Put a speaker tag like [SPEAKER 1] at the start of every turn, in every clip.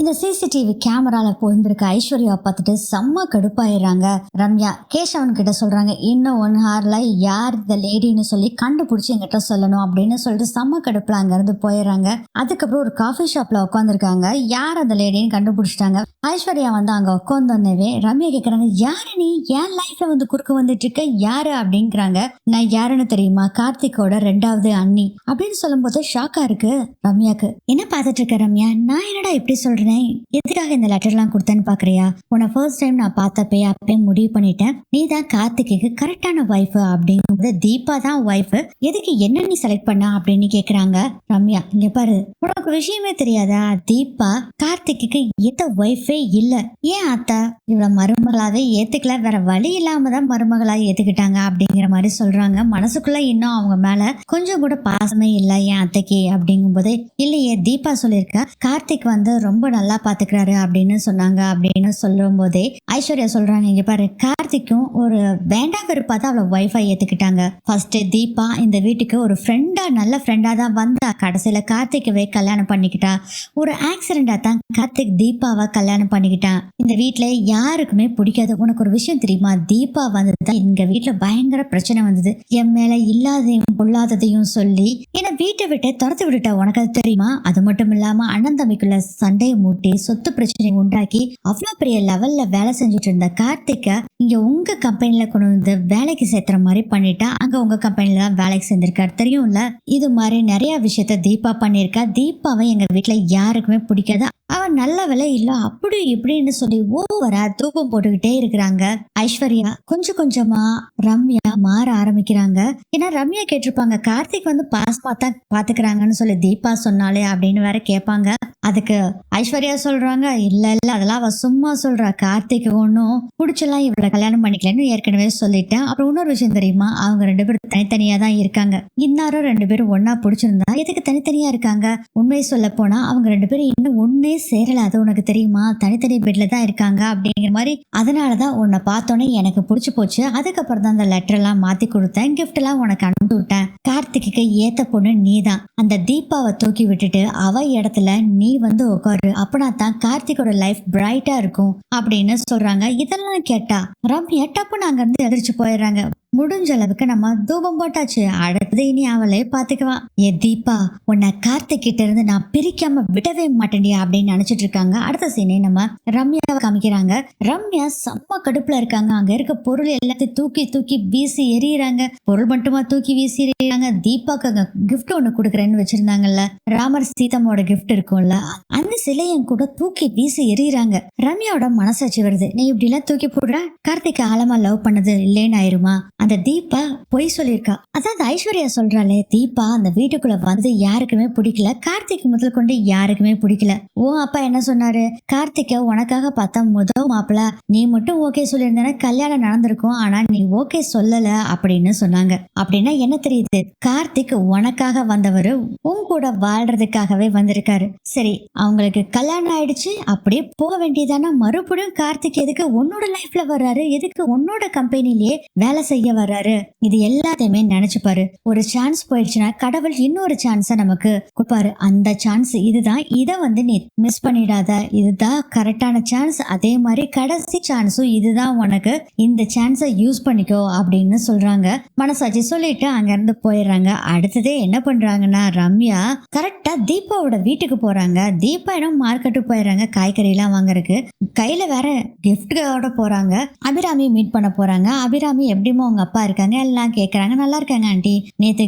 [SPEAKER 1] இந்த சிசிடிவி கேமரால போயிருந்திருக்க ஐஸ்வர்யா பார்த்துட்டு செம்ம கடுப்பாயிடுறாங்க. ரம்யா கேசவன் கிட்ட சொல்றாங்க இன்னும் ஒன் ஹார்ல யார் இந்த லேடின்னு சொல்லி கண்டுபிடிச்சி என்கிட்ட சொல்லணும் அப்படின்னு சொல்லிட்டு செம்ம கடுப்புல அங்கிருந்து போயிடுறாங்க. அதுக்கப்புறம் ஒரு காஃபி ஷாப்ல உட்காந்துருக்காங்க யார் அந்த லேடின்னு கண்டுபிடிச்சிட்டாங்க. ஐஸ்வர்யா வந்து அங்க உட்காந்தோடனே ரம்யா கேக்குறாங்க யாரு நீ? என் லைஃப்ல வந்து குறுக்க வந்துட்டு இருக்க யாரு? அப்படிங்கிறாங்க. நான் யாருன்னு தெரியுமா? கார்த்திகோட ரெண்டாவது அண்ணி அப்படின்னு சொல்லும் போது ஷாக்கா இருக்கு ரம்யாக்கு. என்ன பார்த்துட்டு இருக்க ரம்யா? நான் என்னடா இப்படி சொல்றேன் எதுக்காக இந்த லெட்டர்லாம் கொடுத்தேன்னு பாக்குறியா? உன்னை ஃபர்ஸ்ட் டைம் நான் பார்த்தப்பே அப்பயே முடிவு பண்ணிட்டேன். நீ தான் கார்த்திக்கு கரெக்டான ஒய்ஃப் அப்படிங்கும்போது தீபா தான் ஒய்ஃப் எதுக்கு என்ன நீ செலக்ட் பண்ண அப்படின்னு கேக்குறாங்க. ரம்யா இங்க பாரு. உனக்கு விஷயமே தெரியாதா? தீபா கார்த்திக்கு எந்த ஒய்ஃபே இல்ல. ஏன் அத்தா? இவ்வளவு மருமகளாவே ஏத்துக்கல. வேற வழி இல்லாம தான் மருமகளா ஏத்துக்கிட்டாங்க அப்படிங்கிற மாதிரி சொல்றாங்க. மனசுக்குள்ள இன்னும் அவங்க மேல கொஞ்சம் கூட பாசமே இல்ல. என் அத்தைக்கு அப்படிங்கும்போது இல்லையே தீபா சொல்லியிருக்கா. கார்த்திக் வந்து ரொம்ப நல்லா பாத்துக்கிறாரு அப்படின்னு சொன்னாங்க அப்படின்னு சொல்லும் போதே ஐஸ்வர்யா சொல்றாங்க இங்க பாரு கார்த்திக்கும் ஒரு வேண்டாம் வெறுப்பா தான் அவளை ஒய்ஃபை ஏத்துக்கிட்டாங்க. ஃபர்ஸ்ட் தீபா இந்த வீட்டுக்கு ஒரு ஃப்ரெண்டா நல்ல ஃப்ரெண்டா தான் வந்து கடைசியில கார்த்திக்கவே கல்யாணம் பண்ணிக்கிட்டா. ஒரு ஆக்சிடென்டா தான் கார்த்திக் தீபாவை கல்யாணம் பண்ணிக்கிட்டான். இந்த வீட்ல யாருக்குமே பிடிக்காது உனக்கு ஒரு விஷயம் தெரியுமா? தீபா வந்தது? தான் எங்க வீட்ல பயங்கர பிரச்சனை வந்தது. என் மேல இல்லாததையும் பொல்லாததையும் சொல்லி என்னை வீட்டை விட்டு துரத்து விட்டுட்டா உனக்கு அது தெரியுமா? அது மட்டும் இல்லாம அண்ணன் தம்பிக்குள்ள சண்டையை மூட்டி சொத்து பிரச்சனை உண்டாக்கி அவ்வளவு பெரிய லெவல்ல வேலை செஞ்சுட்டு இருந்த கார்த்திக்க இங்க உங்க கம்பெனில கொண்டு வந்து வேலைக்கு சேர்த்துற மாதிரி பண்ணிட்டா அங்க உங்க கம்பெனில தான் வேலைக்கு சேர்ந்திருக்காரு. தெரியும்ல? இது மாதிரி நிறைய விஷயத்த தீபா பண்ணியிருக்கா. தீபாவை எங்க வீட்ல யாருக்குமே பிடிக்காது. அவன் நல்ல விலை இல்லை அப்படி இப்படின்னு சொல்லி ஓவரா தூக்கம் போட்டுக்கிட்டே இருக்கிறாங்க. ஐஸ்வர்யா கொஞ்சம் கொஞ்சமா ரம்யா மாற ஆரம்பிக்கிறாங்க. ஏன்னா ரம்யா கேட்டிருப்பாங்க கார்த்திக் வந்து பாஸ்மா தான் பாத்துக்கிறாங்கன்னு சொல்லி தீபா சொன்னாலே அப்படின்னு வேற கேட்பாங்க. அதுக்கு ஐஸ்வர்யா சொல்றாங்க இல்ல இல்ல அதெல்லாம் அவ சும்மா சொல்றா. கார்த்திக் ஒன்னும் பிடிச்சலாம் இவ்வளவு கல்யாணம் பண்ணிக்கலன்னு ஏற்கனவே சொல்லிட்டேன். அப்புறம் இன்னொரு விஷயம் தெரியுமா? அவங்க ரெண்டு பேரும் தனித்தனியா தான் இருக்காங்க. இன்னாரும் ரெண்டு பேரும் ஒன்னா பிடிச்சிருந்தா எதுக்கு தனித்தனியா இருக்காங்க? உண்மையை சொல்ல போனா அவங்க ரெண்டு பேரும் இன்னும் ஒன்னே சேரல. அது உனக்கு தெரியுமா? தனித்தனி பெட்ல தான் இருக்காங்க. அப்படிங்கிற மாதிரி அதனாலதான் உன்னை பார்த்தோன்னே எனக்கு பிடிச்சி போச்சு. அதுக்கப்புறம் தான் அந்த லெட்டர் எல்லாம் மாத்தி கொடுத்தேன். கிஃப்ட் எல்லாம் உனக்கு அனுப்பிச்சு விட்டேன். கார்த்திக்கு ஏத்த பொண்ணு நீதான். அந்த தீபாவை தூக்கி விட்டுட்டு அவ இடத்துல நீ வந்து உட்காரு அப்பனா தான் கார்த்திகோட லைஃப் பிரைட்டா இருக்கும் அப்படின்னு சொல்றாங்க. இதெல்லாம் கேட்டா ரம்யா டப்புன்னு அங்க இருந்து எதிர்த்து போயிடுறாங்க. முடிஞ்ச அளவுக்கு நம்ம தூபம் போட்டாச்சு. அடுத்தது இனி அவளே பாத்துக்குவான் ஏ தீபா உன்னை கார்த்திக்கிட்ட இருந்து நான் பிரிக்காம விடவே மாட்டேன்டியா அப்படின்னு நினைச்சிட்டு இருக்காங்க. அடுத்த சீனை நம்ம ரம்யாவை காமிக்கிறாங்க. ரம்யா செம்ம கடுப்புல இருக்காங்க. அங்க இருக்க பொருள் எல்லாத்தையும் தூக்கி தூக்கி வீசி எறியறாங்க. பொருள் மட்டுமா தூக்கி வீசி எறியறாங்க. தீபாக்கு அங்க கிஃப்ட் ஒண்ணு கொடுக்குறேன்னு வச்சிருந்தாங்கல்ல. ராமர் சீதமோட கிஃப்ட் இருக்கும்ல. அந்த சிலையும் கூட தூக்கி வீசி எறியறாங்க. ரம்யாவோட மனசாட்சி வருது. நீ இப்படி எல்லாம் தூக்கி போடுற? கார்த்திக் ஆழமா லவ் பண்ணது இல்லேன்னு ஆயிருமா? அந்த தீபா பொய் சொல்லியிருக்கா. அதான் அந்த ஐஸ்வர்யா சொல்றாளே தீபா அந்த வீட்டுக்குள்ள வந்து யாருக்குமே பிடிக்கல. கார்த்திக் முதல் கொண்டு யாருக்குமே பிடிக்கல. ஓ அப்பா என்ன சொன்னாரு? கார்த்திக்க உனக்காக பார்த்தா முதல் மாப்பிள. நீ மட்டும் ஓகே சொல்லியிருந்தேன்னா கல்யாணம் நடந்திருக்கும். ஆனா நீ ஓகே சொல்லல அப்படின்னு சொன்னாங்க. அப்படின்னா என்ன தெரியுது? கார்த்திக் உனக்காக வந்தவர் உன் கூட வாழ்றதுக்காகவே வந்திருக்காரு. சரி அவங்களுக்கு கல்யாணம் ஆயிடுச்சு. அப்படியே போக வேண்டியதானா? மறுபடியும் கார்த்திக் எதுக்கு உன்னோட லைஃப்ல வர்றாரு? எதுக்கு உன்னோட கம்பெனிலேயே வேலை செய்ய வர்றாரு. இது எல்லாத்தையுமே நினைச்சு பாரு. ஒரு சான்ஸ் போயிடுச்சுன்னா கடவுள் இன்னொரு சான்ஸை நமக்கு கொடுப்பாரு. அந்த சான்ஸ் இதுதான். இதை வந்து நீ மிஸ் பண்ணிடாத. இதுதான் கரெக்டான சான்ஸ் அதே மாதிரி கடைசி சான்ஸும் இதுதான் உனக்கு. இந்த சான்ஸை யூஸ் பண்ணிக்கோ அப்படின்னு சொல்றாங்க. மனசாட்சி சொல்லிட்டு அங்க இருந்து போயிடுறாங்க. அடுத்ததே என்ன பண்றாங்கன்னா ரம்யா கரெக்டா தீபாவோட வீட்டுக்கு போறாங்க. தீபா இடம் மார்க்கெட்டுக்கு போயிடுறாங்க. காய்கறி எல்லாம் வாங்குறதுக்கு. கையில வேற கிஃப்டோட போறாங்க. அபிராமி மீட் பண்ண போறாங்க. அபிராமி எப்படிமோ அவங்க அப்பா இருக்காங்க எல்லாம் கேட்குறாங்க நல்லா இருக்காங்க ஆண்டி. நேற்று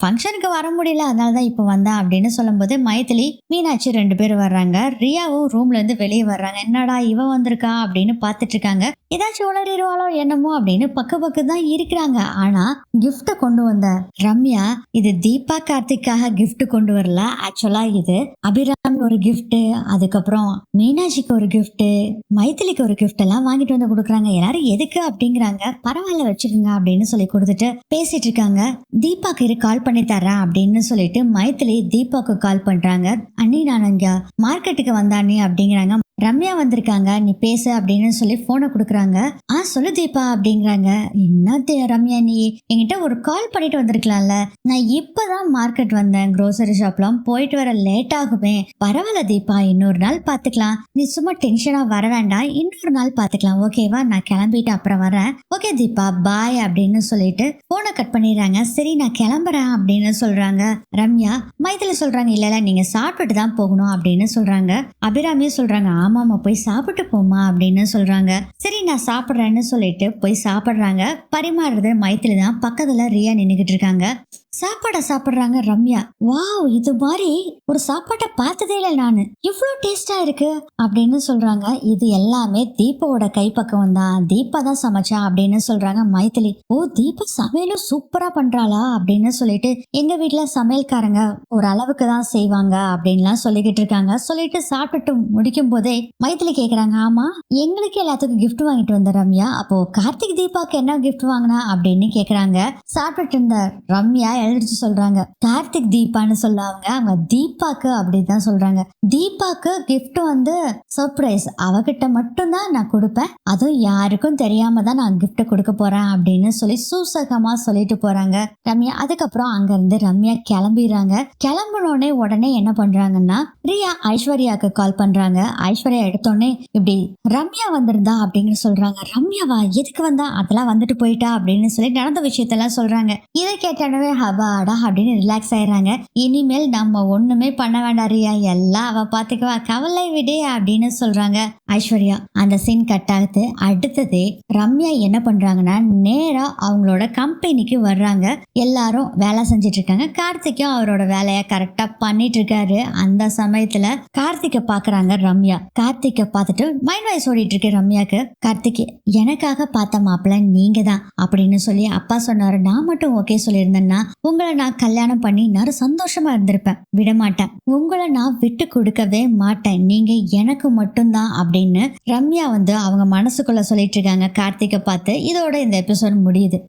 [SPEAKER 1] ஃபங்க்ஷனுக்கு வர முடியல அதனால தான் இப்போ வந்தேன் அப்படின்னு சொல்லும்போது மைத்திலி மீனாட்சி ரெண்டு பேரும் வர்றாங்க. ரியாவும் ரூம்லேருந்து வெளியே வர்றாங்க. என்னடா இவ வந்திருக்கா அப்படின்னு பார்த்துட்டு இருக்காங்க. ஏதாச்சும் உளறிடுவாளோ என்னமோ அப்படின்னு பக்க பக்கம் தான் இருக்கிறாங்க. ஆனா gift கொண்டு வந்த ரம்யா இது தீபா கார்த்திக்காக கிஃப்ட் கொண்டு வரல. ஆக்சுவலா இது அபிரா ஒரு கிஃப்ட்டு அதுக்கப்புறம் மீனாட்சிக்கு ஒரு கிஃப்ட்டு மைத்திலிக்கு ஒரு கிஃப்ட் எல்லாம் வாங்கிட்டு வந்து கொடுக்குறாங்க. எல்லாரும் எதுக்கு அப்படிங்கிறாங்க. பரவாயில்ல வச்சுக்கோங்க அப்படின்னு சொல்லி கொடுத்துட்டு பேசிட்டு இருக்காங்க. தீபாக்கு இரு கால் பண்ணி தரேன் அப்படின்னு சொல்லிட்டு மைத்திலி தீபாக்கு கால் பண்றாங்க. அண்ணி நான் இங்க மார்க்கெட்டுக்கு வந்தானே அப்படிங்கிறாங்க. ரம்யா வந்திருக்காங்க. நீ பேசு அப்படின்னு சொல்லி போனை கொடுக்குறாங்க. ஆ சொல்லு தீபா அப்படிங்கிறாங்க. என்ன ரம்யா நீ? என்கிட்ட ஒரு கால் பண்ணிட்டு வந்திருக்கலாம்ல. நான் இப்பதான் மார்க்கெட் வந்தேன். க்ரோசரி ஷாப்லாம் போயிட்டு வர லேட் ஆகுமே. பரவாயில்ல தீபா இன்னொரு நாள் பாத்துக்கலாம் நீ சும்மா டென்ஷனா வர வேண்டாம். இன்னொரு நாள் பாத்துக்கலாம் ஓகேவா நான் கிளம்பிட்டு அப்புறம் வரேன். ஓகே தீபா பாய் அப்படின்னு சொல்லிட்டு ஃபோனை கட் பண்ணிடுறாங்க. சரி நான் கிளம்புறேன் அப்படின்னு சொல்றாங்க. ரம்யா மைதில சொல்றாங்க இல்ல இல்ல நீங்க சாப்பிட்டுட்டு தான் போகணும் அப்படின்னு சொல்றாங்க. அபிராமியும் சொல்றாங்க ஆமாமா போய் சாப்பிட்டு போமா அப்படின்னு சொல்றாங்க. சரி நான் சாப்பிட்றேன்னு சொல்லிட்டு போய் சாப்பிட்றாங்க. பரிமாறுறது மைத்திலி தான். பக்கத்துல ரியா நின்னுகிட்டு இருக்காங்க. சாப்பாடை சாப்பிட்றாங்க ரம்யா. வாவ் இது மாதிரி ஒரு சாப்பாட்டை பார்த்ததே இல்லை நான். இவ்வளோ டேஸ்டா இருக்கு. அப்படின்னு சொல்றாங்க. இது எல்லாமே தீபாவோட கைப்பக்கம் தான். தீபா தான் சமைச்சா அப்படின்னு சொல்றாங்க மைத்திலி ஓ தீபா சமையலும் சூப்பரா பண்றாளா? அப்படின்னு சொல்லிட்டு எங்க வீட்டுல சமையல்காரங்க ஒரு அளவுக்கு தான் செய்வாங்க அப்படின்லாம் சொல்லிக்கிட்டு இருக்காங்க. சொல்லிட்டு சாப்பிட்டுட்டு முடிக்கும் போதே மைத்திலி கேக்குறாங்க ஆமா எங்களுக்கு எல்லாத்துக்கும் கிஃப்ட் வாங்கிட்டு வந்த ரம்யா. அப்போ கார்த்திக் தீபாக்கு என்ன கிஃப்ட் வாங்கினா? அப்படின்னு கேக்குறாங்க. சாப்பிட்டுட்டு இருந்த ரம்யா எழுதிச்சு சொல்றாங்க. கார்த்திக் தீபான்னு சொல்ல அவங்க தீபாக்கு அப்படிதான் சொல்றாங்க. தீபாக்கு கிஃப்ட் வந்து சர்ப்ரைஸ் அவகிட்ட மட்டும்தான் நான் கொடுப்பேன். அதுவும் யாருக்கும் தெரியாம தான் நான் கிஃப்ட் கொடுக்க போறேன் அப்படின்னு சொல்லி சூசகமா சொல்லிட்டு போறாங்க. ரம்யா அதுக்கப்புறம் அங்க இருந்து ரம்யா கிளம்பிடுறாங்க. கிளம்பினோடனே உடனே என்ன பண்றாங்கன்னா ரியா ஐஸ்வர்யாக்கு கால் பண்றாங்க. ஐஸ்வர்யா எடுத்தோடனே இப்படி ரம்யா வந்திருந்தா? அப்படின்னு சொல்றாங்க. ரம்யாவா? எதுக்கு வந்தா? அதெல்லாம் வந்துட்டு போயிட்டா அப்படின்னு சொல்லி நடந்த விஷயத்தெல்லாம் சொல்றாங்க. இதை கேட்டனவே அபாடா அப்படின்னு ரிலாக்ஸ் ஆயிடுறாங்க. இனிமேல் நம்ம ஒண்ணுமே பண்ண வேண்டாம் ரியா. எல்லாம் அவ பாத்துக்குவா. கவலை விடு அப்படின்னு சொல்றாங்க ஐஸ்வர்யா. அந்த சீன் கட் ஆகுது. அடுத்தது ரம்யா என்ன பண்றாங்கன்னா நேரா அவங்களோட கம்பெனிக்கு வர்றாங்க. எல்லாரும் வேலை செஞ்சுட்டு இருக்காங்க கார்த்திக்கும் அவரோட வேலையை கரெக்டா பண்ணிட்டு இருக்காரு அந்த சமயத்துல கார்த்திகை பாக்குறாங்க ரம்யா. கார்த்திகை பார்த்துட்டு மைண்ட் வாய்ஸ் ஓடிட்டு இருக்கு ரம்யாக்கு. கார்த்திக் எனக்காக பார்த்த மாப்பிள்ள நீங்க தான் அப்படின்னு சொல்லி அப்பா சொன்னாரு. நான் மட்டும் ஓகே சொல்லியிருந்தேன்னா உங்களை நான் கல்யாணம் பண்ணி நான் சந்தோஷமா இருந்திருப்பேன். விட மாட்டேன் உங்களை நான் விட்டு கொடுக்கவே மாட்டேன். நீங்க எனக்கு மட்டும்தான் அப்படின்னு ரம்யா வந்து அவங்க மனசுக்குள்ள சொல்லிட்டு இருக்காங்க. கார்த்திகை பார்த்து இதோட இந்த எபிசோட் முடியுது.